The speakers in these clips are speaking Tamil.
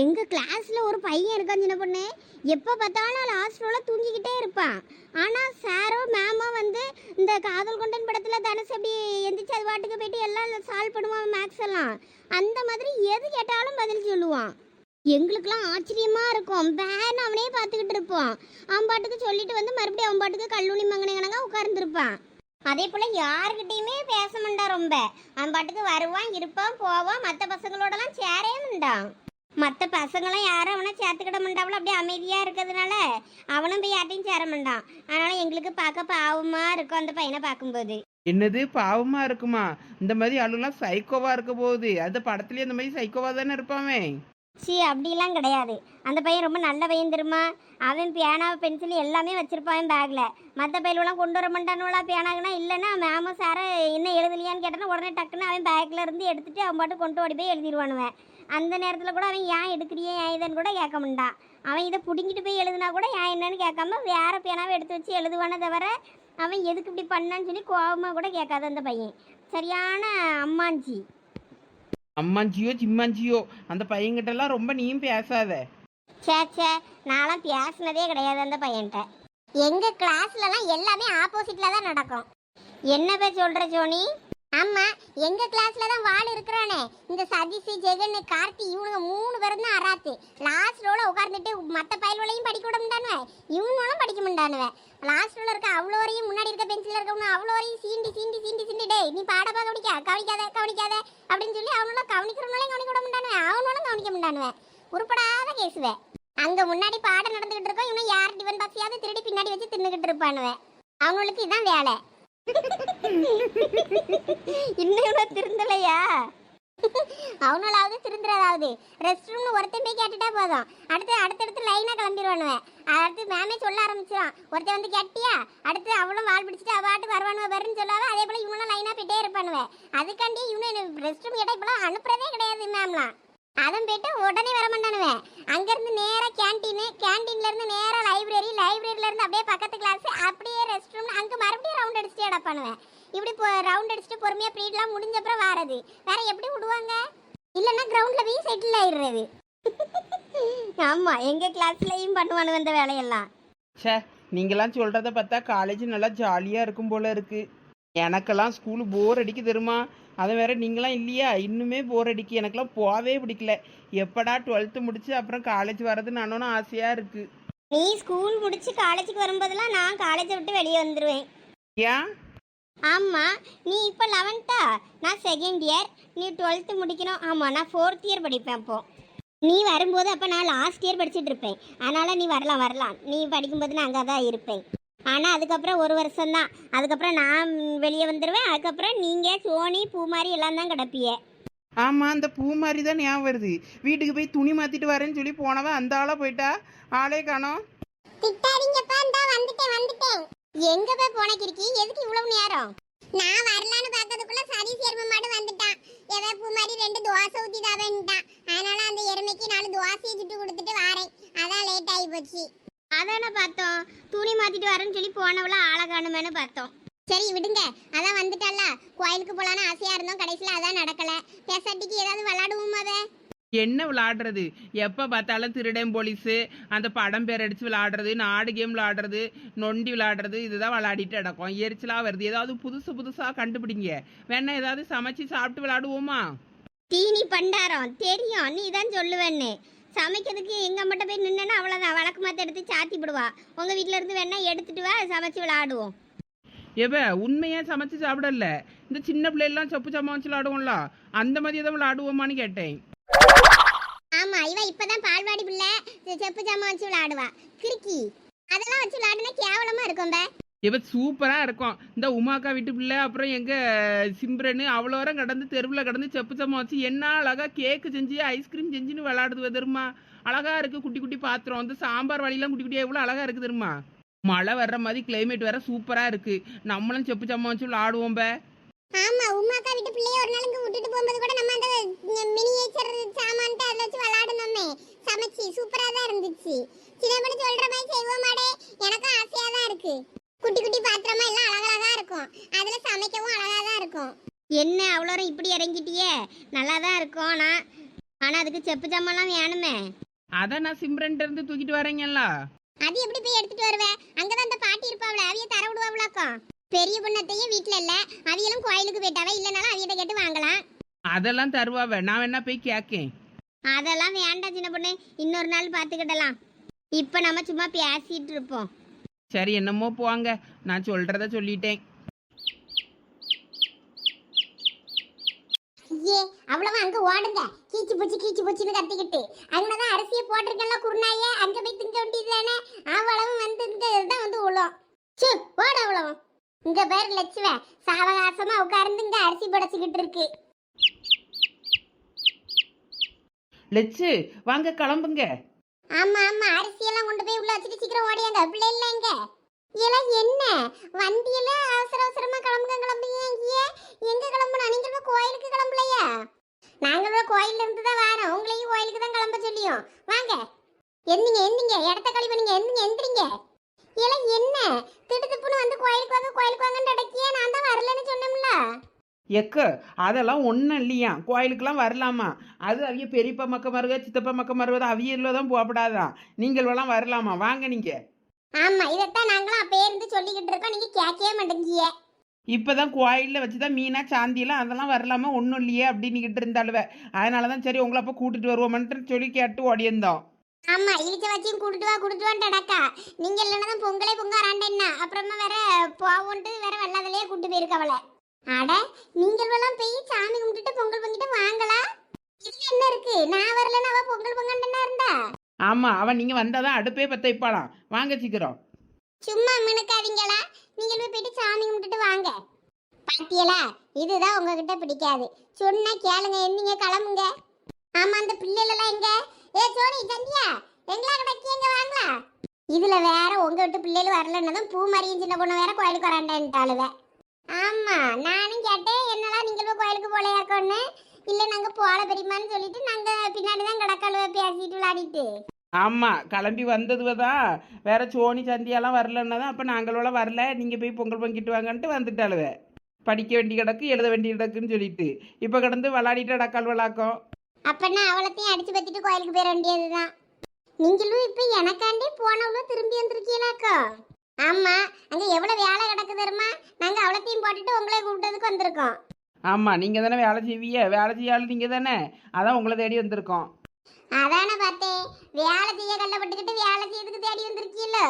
எங்க கிளாஸ்ல ஒரு பையன் இருக்கான் சின்ன பொண்ணு. எப்போ பார்த்தாலும் லாஸ்ட் ரோல தூங்கிக்கிட்டே இருப்பான். ஆனா சாரோ மேமோ வந்து இந்த காதல் கொண்டன் படத்துல தனுஷ் அப்படி எந்திரிச்சு அது பாட்டுக்கு போயிட்டு எல்லாம் சால்வ் பண்ணுவான் மேக்ஸ் எல்லாம். அந்த மாதிரி எது கேட்டாலும் பதில் சொல்லுவான். எங்களுக்கெல்லாம் ஆச்சரியமா இருக்கும். வேன் அவனே பார்த்துக்கிட்டு இருப்போம் அவன் பாட்டுக்கு சொல்லிட்டு வந்து மறுபடியும் அவன் பாட்டுக்கு கல்லூனி மங்கனை உட்கார்ந்துருப்பான். அதே போல் யாருக்கிட்டேயுமே பேச மாட்டான் ரொம்ப. அவன் பாட்டுக்கு வருவான் இருப்பான் போவான் மற்ற பசங்களோடலாம் சேரவே மாட்டான் மற்ற பசங்களாம் யாரும் அவனை சேர்த்துக்கிட மாட்டாங்களோ அப்படியே அமைதியாக இருக்கிறதுனால அவனும் போய் யார்ட்டையும் சேர மாட்டான் அதனால் எங்களுக்கு பார்க்க பாவமாக இருக்கும் அந்த பையனை பார்க்கும்போது. என்னது பாவமா இருக்குமா? இந்த மாதிரி ஆளுலாம் சைக்கோவா இருக்க போகுது. அந்த படத்துலயே இந்த மாதிரி சைக்கோவா தானே இருப்பாமே சி அப்படிலாம் கிடையாது. அந்த பையன் ரொம்ப நல்ல பையன் தெரியுமா? அவன் பேனா பென்சில் எல்லாமே வச்சிருப்பான் பேக்கில் மற்ற பையலெல்லாம் கொண்டு வர மாட்டானுங்களா பியானாங்கன்னா இல்லைன்னா மேமும் சாரை என்ன எழுதலையான்னு கேட்டனா உடனே டக்குன்னு அவன் பேக்கில் இருந்து எடுத்துட்டு அவன் பாட்டு கொண்டு ஓடி போய் எழுதிடுவானுவேன் அந்த நேரத்தில் கூட அவன் ஏன் எடுக்கிறியே ஏன் இதன்னு கூட கேட்க மாட்டான். அவன் இதை பிடிங்கிட்டு போய் எழுதுனா கூட ஏன் என்னன்னு கேட்காம வேறு பேனாவை எடுத்து வச்சு எழுதுவானே தவிர அவன் எதுக்கு இப்படி பண்ணான்னு சொல்லி கோபமாக கூட கேட்காது அந்த பையன். சரியான அம்மாஞ்சி. அம்மாஞ்சியோ சிம்மாஞ்சியோ அந்த பையன்கிட்ட எல்லாம் ரொம்ப நீயும் பேசாத. சே சே நான்லாம் பேசினதே கிடையாது அந்த பையன்கிட்ட. எங்க கிளாஸ்லலாம் எல்லாமே ஆப்போசிட்ல தான் நடக்கும். என்ன பே சொல்ற ஜோனி ஆமா எங்க கிளாஸ்ல தான் வாள் இருக்கிறானே. இந்த சதீஷ் ஜெகன் கார்த்தி இவனுங்க மூணு பேரும் தான் அராத்து. லாஸ்ட் ரோல உட்கார்ந்துட்டு மத்த பயல்களையும் படிக்க விட முடியானுவ இவனும் படிக்க முடியானுவ லாஸ்ட் ரோல இருக்க அவ்வளோ வரையும் முன்னாடி இருக்க பென்சில் இருக்கவனும் அவ்வளோ வரையும் சீண்டி சீண்டி சீண்டி சீண்டி டே நீ பாடப்பா கவனிக்க கவனிக்காத கவனிக்காத அப்படின்னு சொல்லி அவனும் கவனிக்கிறவங்களையும் கவனிக்க விட முடியானுவ அவனும் கவனிக்க முடியானுவ உருப்படாத கேசுவே. அங்க முன்னாடி பாடம் நடந்துகிட்டு இருக்கோம் இவனும் யார் டிவன் பாக்ஸையாவது திருடி பின்னாடி வச்சு தின்னுகிட்டு இருப்பானுவ? அவங்களுக்கு இதுதான் வேலை. இன்னும் திருந்தலையா? அவனாலாவது திருந்துறதாவது. ரெஸ்ட் ரூம்னு ஒருத்தன் போய் கேட்டுட்டா போதும். அடுத்து அடுத்தடுத்து லைனாக கிளம்பிடுவானுவேன். அடுத்து மேமே சொல்ல ஆரம்பிச்சிடும் ஒருத்தன் வந்து கேட்டியா? அடுத்து அவளும் வால் பிடிச்சிட்டு அவ வருவானுவ வருன்னு சொல்லாவ அதே போல் இவனும் லைனாக போயிட்டே இருப்பானுவ. அதுக்காண்டி இவனு ரெஸ்ட் ரூம் கேட்டால் இப்பெல்லாம் அனுப்புறதே கிடையாது மேம்லாம் அவன் போயிட்டு உடனே வர மாட்டானுவேன் அங்கேருந்து நேராக கேண்டீனு கேண்டீன்ல இருந்து லைப்ரரி லைப்ரரியிலேருந்து அப்படியே பக்கத்து கிளாஸ் அப்படியே ரெஸ்ட் ரூம் அங்கே மறுபடியும் ரவுண்ட் அடிச்சுட்டு எடப்பானுவேன் இப்படி ரவுண்ட் அடிச்சுட்டு பொறுமையாக ப்ரீட்லாம் முடிஞ்ச அப்புறம் வாரது. வேற எப்படி விடுவாங்க? இல்லைன்னா கிரவுண்டில் போய் செட்டில் ஆயிடுறது. ஆமாம் எங்கள் கிளாஸ்லயும் பண்ணுவானுங்க வந்த வேலையெல்லாம். சே நீங்களாம் சொல்கிறத பார்த்தா காலேஜ் நல்லா ஜாலியாக இருக்கும் போல இருக்குது எனக்கெல்லாம் ஸ்கூலு போர் அடிக்கு தெரியுமா? அது வேற நீங்களாம் இல்லையா? இன்னுமே போர் அடிக்கு. எனக்கெல்லாம் போகவே பிடிக்கல. எப்படா டுவெல்த்து முடிச்சு அப்புறம் காலேஜ் வர்றது நானும் ஆசையா இருக்கு. நீ ஸ்கூல் முடிச்சு காலேஜுக்கு வரும்போதெல்லாம் நான் காலேஜை விட்டு வெளியே வந்துடுவேன் ஏன்? ஆமா நீ இப்போ லெவன்த்தா நான் செகண்ட் இயர் நீ டுவெல்த்து முடிக்கணும். ஆமா நான் ஃபோர்த் இயர் படிப்பேன் அப்போ. நீ வரும்போது அப்போ நான் லாஸ்ட் இயர் படிச்சுட்டு இருப்பேன். அதனால நீ வரலாம் வரலாம். நீ படிக்கும்போது நான் அங்கே தான் இருப்பேன். ஆனால் அதுக்கப்புறம் ஒரு வருஷம்தான். அதுக்கப்புறம் நான் வெளியே வந்துடுவேன் அதுக்கப்புறம் நீங்கள் சோனி பூமாரி எல்லாம் தான் கிடப்பிய ஆமா அந்த பூ மாதிரி தான் ஞாபகம் வருது. வீட்டுக்கு போய் துணி மாத்திட்டு வரேன்னு சொல்லி போனவன் அந்த ஆளா போயிட்டா? ஆளே காணோம். திட்டாதீங்கப்பா இந்தா வந்துட்டேன் வந்துட்டேன். எங்க போய் போன கிறுக்கி? எதுக்கு இவ்வளவு நேரம்? நான் வரலான்னு பார்த்ததுக்குள்ள சரி சேர்ம மாடு வந்துட்டான். எவ பூ மாதிரி ரெண்டு தோசை ஊத்தி தாவேன்ட்டான் அதனால அந்த எருமைக்கு நாலு தோசையை சுட்டு கொடுத்துட்டு வாரேன். அதான் லேட் ஆகி போச்சு. அதானே பார்த்தோம். துணி மாத்திட்டு வரேன்னு சொல்லி போனவள ஆளை காணுமேனு பார்த்தோம். சரி விடுங்க. அதான் வந்துட்டல்ல கோயிலுக்கு போலான்னு ஆசையா இருந்தோம். கடைசியில் அதான் நடக்கல. பேசாட்டிக்கு ஏதாவது விளாடுவோமாவே என்ன விளாடுறது எப்போ பார்த்தாலும் திருடன் போலீஸு அந்த படம் பேர் அடித்து விளாடுறது நாடு கேம் விளாடுறது நொண்டி விளாடுறது இதுதான் விளாடிட்டு நடக்கும் எரிச்சலாக வருது. ஏதாவது புதுசு புதுசாக கண்டுபிடிங்க. வேணா ஏதாவது சமைச்சு சாப்பிட்டு விளாடுவோமா தீனி பண்டாரம். தெரியும். நீ தான் சொல்லுவேன்னு. சமைக்கிறதுக்கு எங்க மட்டும் போய் நின்னா அவ்வளோதான் வழக்கு மாத்த எடுத்து சாத்தி விடுவா. உங்க வீட்ல இருந்து வேணா எடுத்துட்டு வா சமைச்சு விளையாடுவோம். ஏப்ப உண்மையா சமைச்சு சாப்பிடல? இந்த சின்ன பிள்ளைலாம் சொப்பு சம்மா வச்சு விளாடுவோம்ல அந்த மாதிரி எதாவது விளாடுவோமான்னு கேட்டேன். ஆமா இவ இப்பதான் பால்வாடி பிள்ளை செப்பு ஜாமான் வச்சு விளையாடுவா. கிறுக்கி. அதெல்லாம் வச்சு விளையாடுனா கேவலமா இருக்கும் பே. இவ சூப்பராக இருக்கும். இந்த உமாக்கா வீட்டு பிள்ளை அப்புறம் எங்கள் சிம்ரனு அவ்வளோ வரம் கடந்து தெருவில் கடந்து செப்பு சம்மா வச்சு என்ன அழகாக கேக்கு செஞ்சு ஐஸ்கிரீம் செஞ்சுன்னு விளாடுது தெரியுமா? அழகாக இருக்கு குட்டி குட்டி பாத்திரம். வந்து சாம்பார் வழியெல்லாம் குட்டி குட்டியாக எவ்வளோ அழகாக இருக்குது தெரியுமா? மழை வர்ற மாதிரி கிளைமேட் வேற சூப்பராக இருக்குது நம்மளும் செப்பு சம்மா வச்சு விளாடுவோம் பே. ஆமா உமாக்கா வீட்டு பிள்ளைய ஒரு நாளுக்கு விட்டுட்டு போகும்போது கூட நம்ம அந்த மினியேச்சர் சாமான்ட்டு அதில் வச்சு விளாடணுமே சமைச்சு சூப்பரா தான் இருந்துச்சு. சின்னப்படி சொல்ற மாதிரி செய்வோமாடே. எனக்கும் ஆசையா தான் இருக்கு குட்டி குட்டி பாத்திரமா எல்லாம் அழகழகா இருக்கும் அதுல சமைக்கவும் அழகா தான் இருக்கும் என்ன அவ்வளோ இப்படி இறங்கிட்டியே? நல்லா தான் இருக்கும் ஆனால் ஆனால் அதுக்கு செப்பு ஜாமான்லாம் வேணுமே. அதை நான் சிம்ரன்ட்ட இருந்து தூக்கிட்டு வரேங்கல்ல. அது எப்படி போய் எடுத்துட்டு வருவேன் அங்கதான் அந்த பாட்டி இருப்பாவல அவிய தர விடுவாவளாக்கும். பெரிய பொண்ணத்தையும் வீட்ல இல்ல அவியலும் கோயிலுக்கு போயிட்டாவ இல்லனாலும் அவியிட்ட கேட்டு வாங்கலாம். அதெல்லாம் தருவாவ நான் வேணா போய் கேட்கேன் அதெல்லாம் வேண்டாம் சின்ன பொண்ணு. இன்னொரு நாள் பாத்துக்கிடலாம். இப்ப நம்ம சும்மா பேசிட்டு இருப்போம். சரி என்னமோ போவாங்க நான் சொல்றத சொல்லிட்டேன் ஐயே அவ்வளவா அங்க ஓடுங்க கீச்சு பூச்சி கீச்சு கத்திக்கிட்டு அங்கதான் அரிசியை போட்டிருக்கல குருநாயே அங்க போய் திங்க வேண்டியது தானே அவ்வளவும் வந்து இதுதான் வந்து உழும் சு ஓட அவ்வளவும் இங்க பேர் லட்சுவ சாவகாசமா உட்கார்ந்து இங்க அரிசி படைச்சுக்கிட்டு இருக்கு. லெச்சு வாங்க கிளம்புங்க. ஆமா ஆமா அரிசியெல்லாம் கொண்டு போய் உள்ள வச்சுட்டு சீக்கிரம் ஓடியாங்க பிள்ளை இல்ல இங்க. இதெல்லாம் என்ன? வண்டியில அவசர அவசரமா கிளம்புங்க கிளம்புங்க எங்க கிளம்பணும்? நீங்க போய் கோயில்ல இருந்து தான் வரோம் உங்களையும் கோயிலுக்கு தான் கிளம்ப சொல்லியும். வாங்க. எந்திங்க எந்திங்க. இடத்த கழி பண்ணுங்க. எந்திங்க எந்திரிங்க. இதெல்லாம் என்ன? திடுத்துப்புன்னு வந்து கோயிலுக்கு வாங்க கோயிலுக்கு வாங்கன்னு அடக்கியே நான் தான் வரலன்னு சொன்னோம்ல எக்க அதெல்லாம் ஒன்றும் இல்லையா? கோயிலுக்கெல்லாம் வரலாமா? அது அவிய பெரியப்பா மக்க மருக சித்தப்பா மக்க மருவது அவியல்ல தான் போகப்படாதான் நீங்கள் எல்லாம் வரலாமா? வாங்க நீங்க. ஆமா இதைத்தான் நாங்களும் அப்பயே இருந்து சொல்லிக்கிட்டு இருக்கோம். நீங்க கேட்கவே மாட்டேங்கிய. இப்பதான் கோயிலில் வச்சு தான் மீனா சாந்தியெல்லாம் அதெல்லாம் வரலாமா? ஒன்றும் இல்லையே அப்படின்னுக்கிட்டு இருந்தாளுவ. அதனால தான் சரி உங்களை அப்போ கூட்டிட்டு வருவோம்ன்ட்டு சொல்லி கேட்டு ஓடியிருந்தோம். ஆமா இழிச்ச வச்சியும் கூட்டிட்டு வா கூட்டிட்டு வான்ட்டு அடக்கா நீங்க இல்லைன்னா தான் பொங்கலே பொங்க வராண்டேன்னா அப்புறமா வேற போவோன்ட்டு வேற வெள்ளாதலையே கூட்டு போயிருக்கவள அட நீங்கள் எல்லாம் போய் சாமி கும்பிட்டுட்டு பொங்கல் பொங்கிட்டு வாங்களா? இதுல என்ன இருக்கு? நான் வரலன்னா அவ பொங்கல் பொங்கண்டா இருந்தா? ஆமாம் அவன் நீங்கள் வந்தால் தான் அடுப்பே பற்ற வைப்பாளாம். வாங்க சீக்கிரம். சும்மா மினுக்காதீங்களா? நீங்கள் போய் போயிட்டு சாமி கும்பிட்டுட்டு வாங்க. பாத்தியலா? இதுதான் உங்ககிட்ட பிடிக்காது. சொன்னா கேளுங்க என்னீங்க கிளம்புங்க? ஆமா அந்த பிள்ளைகளெல்லாம் எங்க? ஏ சோனி சந்தியா எங்களா கிடக்கி எங்க வாங்களா? இதுல வேற உங்க விட்டு பிள்ளைகள் வரலன்னதும் பூ மரியும் சின்ன பொண்ணு வேற கோயிலுக்கு வராண்டான்ட்டாளுவ ஆமா நானும் கேட்டேன் என்னடா நீங்கள் போய் கோயிலுக்கு போலையாக்கோன்னு? இல்லை நாங்கள் போகல பெரியமான்னு சொல்லிட்டு நாங்கள் பின்னாடி தான் கிடக்கழுவ பேசிட்டு விளையாடிட்டு. ஆமாம் கிளம்பி வந்ததுவ தான் வேற சோனி சந்தியாலாம் வரலன்னா தான் அப்போ நாங்களோட வரல. நீங்கள் போய் பொங்கல் பொங்கிட்டு வாங்கன்ட்டு வந்துட்டாளுவ. படிக்க வேண்டிய கிடக்கு எழுத வேண்டிய கிடக்குன்னு சொல்லிட்டு. இப்போ கிடந்து விளாடிட்டு அடக்கால் விளாக்கம் அப்பன்னா அவளத்தையும் அடிச்சு பத்திட்டு கோயிலுக்கு போயிட வேண்டியதுதான் நீங்களும் இப்ப எனக்காண்டே போனவளோ திரும்பி வந்திருக்கீங்களாக்கோ? ஆமா அங்க எவ்வளவு வேலை கிடக்கு தெரியுமா? நாங்க அவளத்தையும் போட்டுட்டு உங்களை கூப்பிட்டதுக்கு வந்திருக்கோம். ஆமாம் நீங்கள் தானே வேலை செய்வீங்க. வேலை செய்யாலும் நீங்கள் தானே. அதான் உங்களை தேடி வந்திருக்கோம். அதானே பார்த்தேன் வேலை செய்ய கள்ளப்பட்டுக்கிட்டு வேலை செய்யறதுக்கு தேடி வந்திருக்கீல்ல.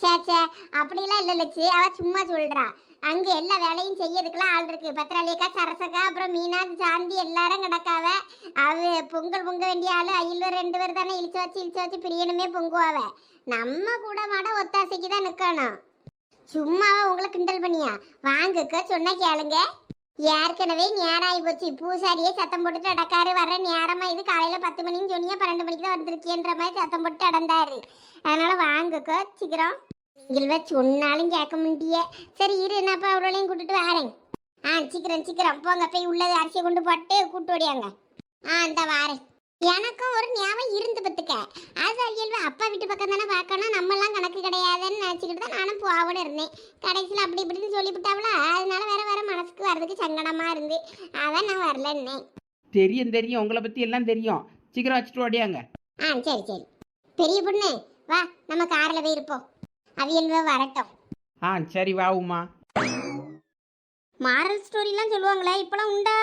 சே சே அப்படிலாம் இல்லை லட்சு. அவ சும்மா சொல்றா. அங்க எல்லா வேலையும் செய்யறதுக்குலாம் ஆள் இருக்கு. பத்திராளியக்கா சரசக்கா அப்புறம் மீனா சாந்தி எல்லாரும் கிடக்காவ. அவ பொங்கல் பொங்க வேண்டிய ஆளு ஐயில ரெண்டு பேர் தானே. இழிச்சு வச்சு இழிச்சு வச்சு பிரியணுமே பொங்குவாவ. நம்ம கூட மாட ஒத்தாசைக்கு தான் நிற்கணும் சும்மாவா உங்களை கிண்டல் பண்ணியா? வாங்குக்க சொன்னா கேளுங்க. ஏற்கனவே நேராகி போச்சு. பூசாரியே சத்தம் போட்டுட்டு அடக்காரு. வர நேரமா இது காலையில பத்து மணின்னு சொன்னீங்க பன்னெண்டு மணிக்கு தான் வந்திருக்கேன்ற மாதிரி சத்தம் போட்டு அடந்தாரு. அதனால வாங்குக்கோ சீக்கிரம். நீங்கள சொன்னாலும் கேட்க முடிய சரி இரு என்னப்பா அவளையும் கூட்டிட்டு வரேன். ஆ சீக்கிரம் சீக்கிரம். போங்க போய் உள்ளது அரிசியை கொண்டு போட்டு கூட்டு ஓடியாங்க. ஆ இந்த வாரேன். எனக்கும் ஒரு ஞாபகம் இருந்து பத்துக்க அது அழியல்வா அப்பா வீட்டு பக்கம் தானே பார்க்கணும். நம்மலாம் கணக்கு கிடையாது. நினச்சிக்கிட்டு தான் நானும் போவோட இருந்தேன். கடைசியில் அப்படி இப்படின்னு சொல்லிவிட்டாவளா? அதனால வேற வேற மனசுக்கு வர்றதுக்கு சங்கடமா இருந்து. அதான் நான் வரலன்னேன் தெரியும் தெரியும். உங்களை பற்றி எல்லாம் தெரியும். சீக்கிரம் வச்சுட்டு ஓடியாங்க. ஆ சரி சரி. பெரிய பொண்ணு வா நம்ம காரில் போய் இருப்போம். அவியல்வா வரட்டும். ஆ சரி வா உமா. மாரல் ஸ்டோரிலாம் சொல்லுவாங்களே இப்போலாம் உண்டா?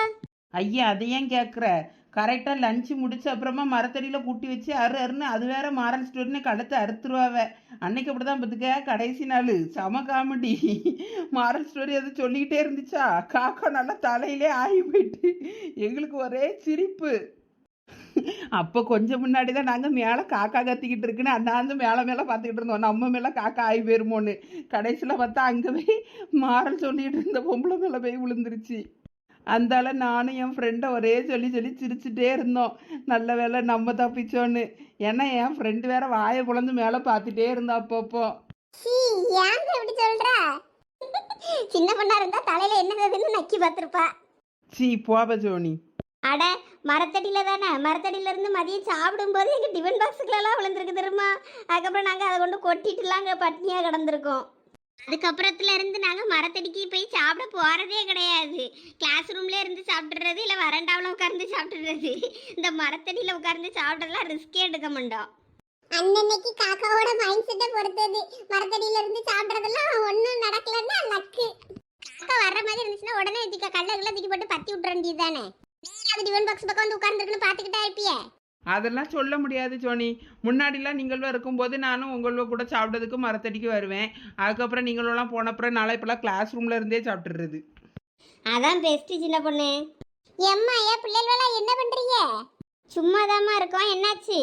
ஐயா அதை ஏன் கேட்குற கரெக்டாக லஞ்சு முடித்த அப்புறமா மரத்தடியில் கூட்டி வச்சு அரு அருன்னு அது வேற மாரல் ஸ்டோரின்னு கழுத்தை அறுத்துருவாவ. அன்னைக்கு அப்படி தான் பார்த்துக்க கடைசி நாள். செம காமெடி மாரல் ஸ்டோரி அது சொல்லிக்கிட்டே இருந்துச்சா? காக்கா நல்லா தலையிலே ஆகி போயிட்டு. எங்களுக்கு ஒரே சிரிப்பு. அப்போ கொஞ்சம் முன்னாடி தான் நாங்கள் மேலே காக்கா கத்திக்கிட்டு இருக்குன்னு அண்ணாந்து மேலே மேலே பார்த்துக்கிட்டு இருந்தோம். நம்ம மேலே காக்கா ஆகி போயிருமோன்னு. கடைசியில் பார்த்தா அங்கே போய் மாறல் சொல்லிகிட்டு இருந்த பொம்பளை மேலே போய் விழுந்துருச்சு. அந்தால நானும் என் ஃப்ரெண்டை ஒரே சொல்லி சொல்லி சிரிச்சுட்டே இருந்தோம். நல்ல வேளை நம்ம தப்பிச்சோன்னு. ஏன்னா என் ஃப்ரெண்டு வேற வாயை குழந்து மேலே பார்த்துட்டே இருந்தா அப்பப்போ. சின்ன பொண்ணா இருந்தா தலையில என்னதுன்னு நக்கி பார்த்துருப்பா. சீ போப ஜோனி அட மரத்தடியில தானே? மரத்தடியில இருந்து மதியம் சாப்பிடும்போது எங்க டிஃபன் பாக்ஸுக்குலாம் விழுந்திருக்கு தெரியுமா? அதுக்கப்புறம் நாங்க அதை கொண்டு கொட்டிட்டுலாம் அங்கே பட்னியா கிடந்திருக்கோம். அதுக்கப்புறத்துல இருந்து நாங்கள் மரத்தடிக்கு போய் சாப்பிட போகிறதே கிடையாது. கிளாஸ் ரூம்ல இருந்து சாப்பிடுறது இல்லை வரண்டாவில் உட்கார்ந்து சாப்பிடுறது இந்த மரத்தடியில உட்கார்ந்து சாப்பிட்றதுலாம் ரிஸ்கே எடுக்க மாட்டோம். அன்னன்னைக்கு காக்காவோட மைண்ட் செட்டை பொறுத்தது. மரத்தடியில இருந்து சாப்பிட்றதுலாம் ஒன்றும் நடக்கலன்னா லக்கு காக்கா வர்ற மாதிரி இருந்துச்சுன்னா உடனே தூக்கி கல்லர்ல தூக்கி போட்டு பத்தி விட்டுற வேண்டியது தானே அது டிவன் பாக்ஸ் பக்கம் வந்து உட்கார்ந்துருக்குன்னு பார்த்துக்கிட்டா இருப்பியே அதெல்லாம் சொல்ல முடியாது சோனி. முன்னாடிலாம் நீங்களும் இருக்கும்போது நானும் உங்களோட கூட சாப்பிட்டதுக்கு மரத்தடிக்கு வருவேன். அதுக்கப்புறம் நீங்களெல்லாம் போனப்புறம் நாளை இப்போலாம் கிளாஸ் ரூம்ல இருந்தே சாப்பிட்டுறது. அதான் பெஸ்ட்டு சின்ன பொண்ணு. எம்மா ஏன் பிள்ளைகளெல்லாம் என்ன பண்ணுறீங்க சும்மாதாம்மா இருக்கோம் என்னாச்சு?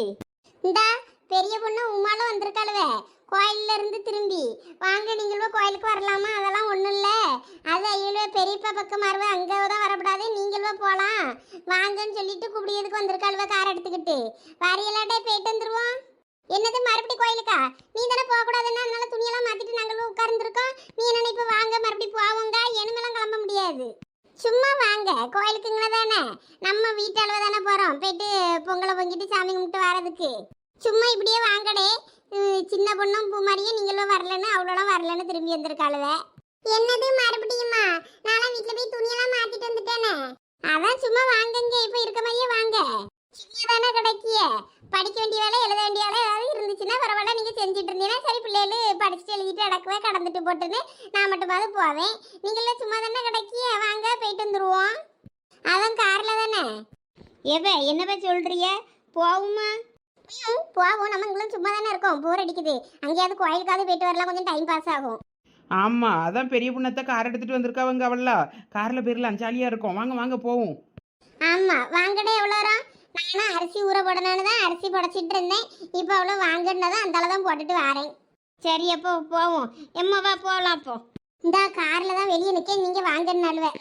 இந்தா பெரிய பொண்ணு உமாலும் வந்திருக்காளுவே. கோயில்ல இருந்து திரும்பி. வாங்க நீங்களும் கோயிலுக்கு வரலாமா? அதெல்லாம் ஒன்றும் இல்லை. அது ஐயோ பெரியப்பா பக்கம் மாறுவ அங்கே தான் வரக்கூடாது நீங்களும் போகலாம் வாங்கன்னு சொல்லிட்டு குடியதுக்கு வந்திருக்காளுவ கார் எடுத்துக்கிட்டு. வரையலாட்டே போயிட்டு வந்துருவோம். என்னது மறுபடியும் கோயிலுக்கா? நீ தானே போகக்கூடாதுன்னா அதனால துணியெல்லாம் மாற்றிட்டு நாங்களும் உட்கார்ந்துருக்கோம். நீ என்ன இப்போ வாங்க மறுபடியும் போவோங்க இனிமேலாம் கிளம்ப முடியாது. சும்மா வாங்க கோயிலுக்குங்கள தானே. நம்ம வீட்டு அளவு தானே போகிறோம் போயிட்டு பொங்கலை பொங்கிட்டு சாமி கும்பிட்டு வரதுக்கு சும்மா இப்படியே வாங்கடே. சின்ன பொண்ணும் பூமாரியும் நீங்களும் வரலன்னு அவ்வளோலாம் வரலன்னு திரும்பி வந்திருக்காளுவ. என்னது மறுபடியுமா? நான் வீட்டில் போய் துணியெல்லாம் மாத்திட்டு வந்துட்டேனே. அதான் சும்மா வாங்குங்க இப்போ இருக்க மாதிரியே வாங்க. சும்மா தானே கிடைக்கிய? படிக்க வேண்டிய வேலை எழுத வேண்டிய வேலை ஏதாவது இருந்துச்சுன்னா பரவாயில்ல நீங்கள் செஞ்சுட்டு இருந்தீங்கன்னா சரி பிள்ளைகள் படிச்சுட்டு எழுதிட்டு அடக்கவே கடந்துட்டு போட்டுன்னு நான் மட்டுமாவது போவேன். நீங்களே சும்மா தானே கிடைக்கிய? வாங்க போயிட்டு வந்துடுவோம் அதான் காரில் தானே. எவ என்னப்ப சொல்றிய போகுமா ம், போவோம் நம்ம இங்களும் சும்மா தானே இருக்கோம். போர் அடிக்குது. அங்கேயாவது கோயிலுக்காவது போயிட்டு வரலாம். கொஞ்சம் டைம் பாஸ் ஆகும். ஆமா அதான் பெரிய பொண்ணத்தை கார் எடுத்துட்டு வந்திருக்காவங்க அவள்ல கார்ல போயிடலாம் ஜாலியா இருக்கும். வாங்க வாங்க போவோம். ஆமா வாங்கடே எவ்வளோ வரும் நானும் அரிசி ஊற போடணும்னு தான் அரிசி புடச்சிட்டு இருந்தேன். இப்போ அவ்வளோ வாங்கினதான் அந்த தான் போட்டுட்டு வரேன். சரி அப்போ போவோம். எம்மாவா போகலாம் அப்போ இந்த காரில் தான் வெளியே நிற்க நீங்கள் வாங்கன்னு